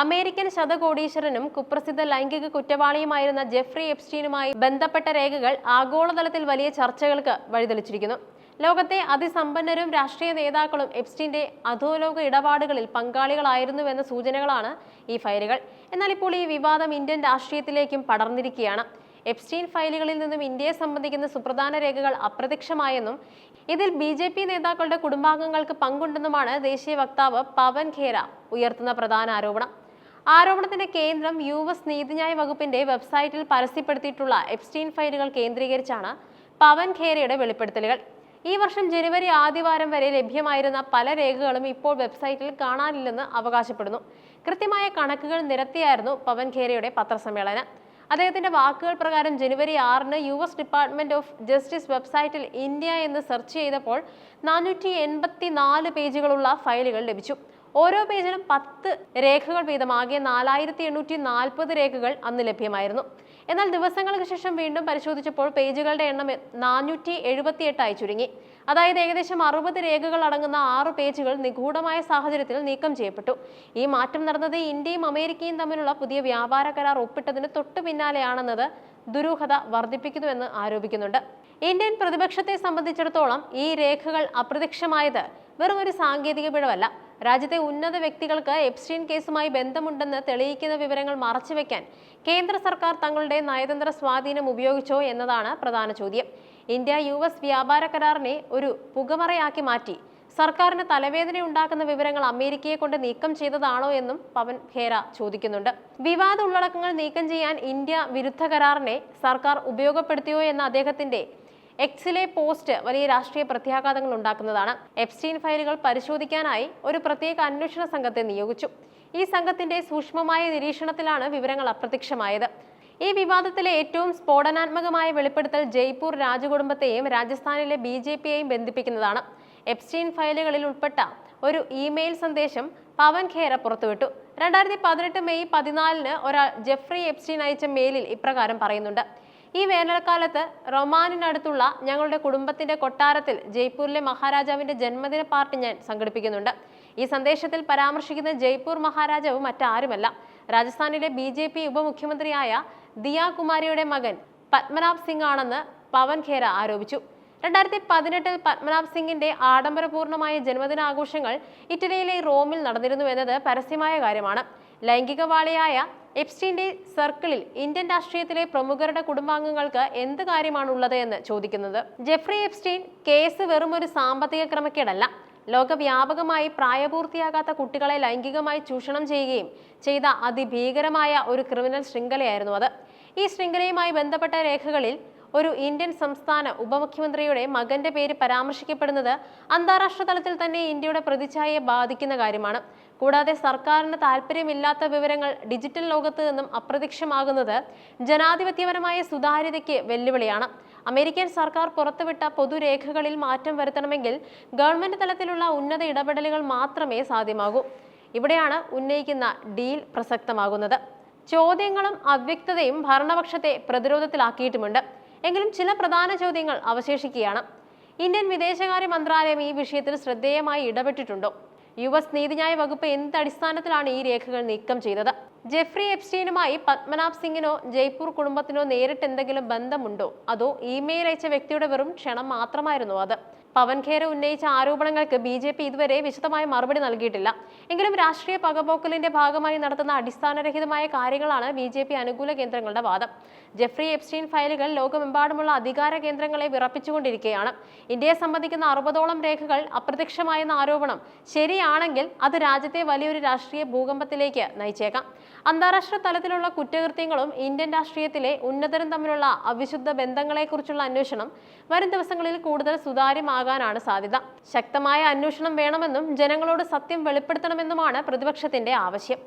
American ശതകോടീശ്വരനും കുപ്രസിദ്ധ ലൈംഗിക കുറ്റവാളിയുമായിരുന്ന Jeffrey എപ്സ്റ്റീനുമായി ബന്ധപ്പെട്ട രേഖകൾ ആഗോളതലത്തിൽ വലിയ ചർച്ചകൾക്ക് വഴിതെളിച്ചിരിക്കുന്നു. ലോകത്തെ അതിസമ്പന്നരും രാഷ്ട്രീയ നേതാക്കളും എപ്സ്റ്റീന്റെ അധോലോക ഇടപാടുകളിൽ പങ്കാളികളായിരുന്നുവെന്ന സൂചനകളാണ് ഈ ഫയലുകൾ. എന്നാൽ ഇപ്പോൾ ഈ വിവാദം ഇന്ത്യൻ രാഷ്ട്രീയത്തിലേക്കും പടർന്നിരിക്കുകയാണ്. എപ്സ്റ്റീൻ ഫയലുകളിൽ നിന്നും ഇന്ത്യയെ സംബന്ധിക്കുന്ന സുപ്രധാന രേഖകൾ അപ്രത്യക്ഷമായെന്നും ഇതിൽ ബി ജെ പി നേതാക്കളുടെ കുടുംബാംഗങ്ങൾക്ക് പങ്കുണ്ടെന്നുമാണ് ദേശീയ വക്താവ് പവൻ ഖേര ഉയർത്തുന്ന പ്രധാന ആരോപണം. ആരോപണത്തിന്റെ കേന്ദ്രം യു എസ് നീതിന്യായ വകുപ്പിന്റെ വെബ്സൈറ്റിൽ പരസ്യപ്പെടുത്തിയിട്ടുള്ള എപ്സ്റ്റീൻ ഫയലുകൾ കേന്ദ്രീകരിച്ചാണ് പവൻ ഖേരയുടെ വെളിപ്പെടുത്തലുകൾ. ഈ വർഷം ജനുവരി ആദ്യവാരം വരെ ലഭ്യമായിരുന്ന പല രേഖകളും ഇപ്പോൾ വെബ്സൈറ്റിൽ കാണാനില്ലെന്ന് അവകാശപ്പെടുന്നു. കൃത്യമായ കണക്കുകൾ നിരത്തിയായിരുന്നു പവൻ ഖേരയുടെ പത്രസമ്മേളനം. അദ്ദേഹത്തിന്റെ വാക്കുകൾ പ്രകാരം ജനുവരി ആറിന് U S department of justice വെബ്സൈറ്റിൽ ഇന്ത്യ എന്ന് സെർച്ച് ചെയ്തപ്പോൾ നാനൂറ്റി പേജുകളുള്ള ഫയലുകൾ ലഭിച്ചു. ഓരോ പേജിലും പത്ത് രേഖകൾ വീതം. ആകെ നാലായിരത്തി എണ്ണൂറ്റി നാൽപ്പത് രേഖകൾ അന്ന് ലഭ്യമായിരുന്നു. എന്നാൽ ദിവസങ്ങൾക്ക് ശേഷം വീണ്ടും പരിശോധിച്ചപ്പോൾ പേജുകളുടെ എണ്ണം നാനൂറ്റി എഴുപത്തി എട്ടായി ചുരുങ്ങി. അതായത് ഏകദേശം അറുപത് രേഖകൾ അടങ്ങുന്ന ആറ് പേജുകൾ നിഗൂഢമായ സാഹചര്യത്തിൽ നീക്കം ചെയ്യപ്പെട്ടു. ഈ മാറ്റം നടന്നത് ഇന്ത്യയും അമേരിക്കയും തമ്മിലുള്ള പുതിയ വ്യാപാര കരാർ ഒപ്പിട്ടതിന് തൊട്ടു പിന്നാലെയാണെന്നത് ദുരൂഹത വർദ്ധിപ്പിക്കുന്നുവെന്ന് ആരോപിക്കുന്നുണ്ട്. ഇന്ത്യൻ പ്രതിപക്ഷത്തെ സംബന്ധിച്ചിടത്തോളം ഈ രേഖകൾ അപ്രത്യക്ഷമായത് വെറും ഒരു സാങ്കേതിക പിഴവല്ല. രാജ്യത്തെ ഉന്നത വ്യക്തികൾക്ക് എപ്സ്റ്റീൻ കേസുമായി ബന്ധമുണ്ടെന്ന് തെളിയിക്കുന്ന വിവരങ്ങൾ മറച്ചുവെക്കാൻ കേന്ദ്ര സർക്കാർ തങ്ങളുടെ നയതന്ത്ര സ്വാധീനം ഉപയോഗിച്ചോ എന്നതാണ് പ്രധാന ചോദ്യം. ഇന്ത്യ യു എസ് വ്യാപാര കരാറിനെ ഒരു പുകമറയാക്കി മാറ്റി. സർക്കാരിന് തലവേദന ഉണ്ടാക്കുന്ന വിവരങ്ങൾ അമേരിക്കയെ കൊണ്ട് നീക്കം ചെയ്തതാണോ എന്നും പവൻ ഖേര ചോദിക്കുന്നുണ്ട്. വിവാദ ഉള്ളടക്കങ്ങൾ നീക്കം ചെയ്യാൻ ഇന്ത്യ വിരുദ്ധ കരാറിനെ സർക്കാർ ഉപയോഗപ്പെടുത്തിയോ എന്ന അദ്ദേഹത്തിന്റെ എക്സിലെ പോസ്റ്റ് വലിയ രാഷ്ട്രീയ പ്രത്യാഘാതങ്ങൾ ഉണ്ടാക്കുന്നതാണ്. എപ്സ്റ്റീൻ ഫയലുകൾ പരിശോധിക്കാനായി ഒരു പ്രത്യേക അന്വേഷണ സംഘത്തെ നിയോഗിച്ചു. ഈ സംഘത്തിന്റെ സൂക്ഷ്മമായ നിരീക്ഷണത്തിലാണ് വിവരങ്ങൾ അപ്രത്യക്ഷമായത്. ഈ വിവാദത്തിലെ ഏറ്റവും സ്ഫോടനാത്മകമായ വെളിപ്പെടുത്തൽ ജയ്പൂർ രാജകുടുംബത്തെയും രാജസ്ഥാനിലെ ബി ജെ പിയെയും ബന്ധിപ്പിക്കുന്നതാണ്. എപ്സ്റ്റീൻ ഫയലുകളിൽ ഉൾപ്പെട്ട ഒരു ഇമെയിൽ സന്ദേശം പവൻ ഖേര പുറത്തുവിട്ടു. രണ്ടായിരത്തി പതിനെട്ട് മെയ് പതിനാലിന് ഒരാൾ ജെഫ്രി എപ്സ്റ്റീൻ അയച്ച മെയിലിൽ ഇപ്രകാരം പറയുന്നുണ്ട്. ഈ വേനൽക്കാലത്ത് റൊമാനിനടുത്തുള്ള ഞങ്ങളുടെ കുടുംബത്തിന്റെ കൊട്ടാരത്തിൽ ജയ്പൂരിലെ മഹാരാജാവിന്റെ ജന്മദിന പാർട്ടി ഞാൻ സംഘടിപ്പിക്കുന്നുണ്ട്. ഈ സന്ദേശത്തിൽ പരാമർശിക്കുന്ന ജയ്പൂർ മഹാരാജാവ് മറ്റാരുമല്ല. രാജസ്ഥാനിലെ ബി ജെ പി ഉപമുഖ്യമന്ത്രിയായ ദിയാകുമാരിയുടെ മകൻ പത്മനാഭ് സിംഗ് ആണെന്ന് പവൻ ഖേര ആരോപിച്ചു. രണ്ടായിരത്തി പതിനെട്ടിൽ പത്മനാഭ് സിംഗിന്റെ ആഡംബരപൂർണമായ ജന്മദിനാഘോഷങ്ങൾ ഇറ്റലിയിലെ റോമിൽ നടന്നിരുന്നു എന്നത് പരസ്യമായ കാര്യമാണ്. ലൈംഗികവാളിയായ എപ്സ്റ്റീന്റെ സർക്കിളിൽ ഇന്ത്യൻ രാഷ്ട്രീയത്തിലെ പ്രമുഖരുടെ കുടുംബാംഗങ്ങൾക്ക് എന്ത് കാര്യമാണുള്ളത് എന്ന് ചോദിക്കുന്നത്. ജെഫ്രി എപ്സ്റ്റീൻ കേസ് വെറും ഒരു സാമ്പത്തിക ക്രമക്കേടല്ല. ലോകവ്യാപകമായി പ്രായപൂർത്തിയാകാത്ത കുട്ടികളെ ലൈംഗികമായി ചൂഷണം ചെയ്യുകയും ചെയ്ത അതിഭീകരമായ ഒരു ക്രിമിനൽ ശൃംഖലയായിരുന്നു അത്. ഈ ശൃംഖലയുമായി ബന്ധപ്പെട്ട രേഖകളിൽ ഒരു ഇന്ത്യൻ സംസ്ഥാന ഉപമുഖ്യമന്ത്രിയുടെ മകന്റെ പേര് പരാമർശിക്കപ്പെടുന്നത് അന്താരാഷ്ട്ര തലത്തിൽ തന്നെ ഇന്ത്യയുടെ പ്രതിച്ഛായയെ ബാധിക്കുന്ന കാര്യമാണ്. കൂടാതെ സർക്കാരിന് താല്പര്യമില്ലാത്ത വിവരങ്ങൾ ഡിജിറ്റൽ ലോകത്ത് നിന്നും അപ്രത്യക്ഷമാകുന്നത് ജനാധിപത്യപരമായ സുതാര്യതയ്ക്ക് വെല്ലുവിളിയാണ്. അമേരിക്കൻ സർക്കാർ പുറത്തുവിട്ട പൊതുരേഖകളിൽ മാറ്റം വരുത്തണമെങ്കിൽ ഗവൺമെന്റ് തലത്തിലുള്ള ഉന്നത ഇടപെടലുകൾ മാത്രമേ സാധ്യമാകൂ. ഇവിടെയാണ് ഉന്നയിക്കുന്ന ഡീൽ പ്രസക്തമാകുന്നത്. ചോദ്യങ്ങളും അവ്യക്തതയും ഭരണപക്ഷത്തെ പ്രതിരോധത്തിലാക്കിയിട്ടുമുണ്ട്. എങ്കിലും ചില പ്രധാന ചോദ്യങ്ങൾ അവശേഷിക്കുകയാണ്. ഇന്ത്യൻ വിദേശകാര്യ മന്ത്രാലയം ഈ വിഷയത്തിൽ ശ്രദ്ധേയമായി ഇടപെട്ടിട്ടുണ്ടോ? യു എസ് നീതിന്യായ വകുപ്പ് എന്ത് അടിസ്ഥാനത്തിലാണ് ഈ രേഖകൾ നീക്കം ചെയ്തത്? ജെഫ്രി എപ്സ്റ്റീനുമായി പത്മനാഭ് സിംഗിനോ ജയ്പൂർ കുടുംബത്തിനോ നേരിട്ട് എന്തെങ്കിലും ബന്ധമുണ്ടോ? അതോ ഇമെയിൽ അയച്ച വ്യക്തിയുടെ വെറും ക്ഷണം മാത്രമായിരുന്നു അത്? പവൻ ഖേര ഉന്നയിച്ച ആരോപണങ്ങൾക്ക് ബി ജെ പി ഇതുവരെ വിശദമായ മറുപടി നൽകിയിട്ടില്ല. എങ്കിലും രാഷ്ട്രീയ പകപോക്കലിന്റെ ഭാഗമായി നടത്തുന്ന അടിസ്ഥാനരഹിതമായ കാര്യങ്ങളാണ് ബി ജെ പി അനുകൂല കേന്ദ്രങ്ങളുടെ വാദം. ജെഫ്രി എപ്സ്റ്റീൻ ഫയലുകൾ ലോകമെമ്പാടുമുള്ള അധികാര കേന്ദ്രങ്ങളെ വിറപ്പിച്ചുകൊണ്ടിരിക്കുകയാണ്. ഇന്ത്യയെ സംബന്ധിക്കുന്ന അറുപതോളം രേഖകൾ അപ്രത്യക്ഷമായെന്ന ആരോപണം ശരിയാണെങ്കിൽ അത് രാജ്യത്തെ വലിയൊരു രാഷ്ട്രീയ ഭൂകമ്പത്തിലേക്ക് നയിച്ചേക്കാം. അന്താരാഷ്ട്ര തലത്തിലുള്ള കുറ്റകൃത്യങ്ങളും ഇന്ത്യൻ രാഷ്ട്രീയത്തിലെ ഉന്നതരും തമ്മിലുള്ള അവിശുദ്ധ ബന്ധങ്ങളെക്കുറിച്ചുള്ള അന്വേഷണം വരും ദിവസങ്ങളിൽ കൂടുതൽ സുതാര്യമാകാനാണ് സാധ്യത. ശക്തമായ അന്വേഷണം വേണമെന്നും ജനങ്ങളോട് സത്യം വെളിപ്പെടുത്തണമെന്നുമാണ് പ്രതിപക്ഷത്തിന്റെ ആവശ്യം.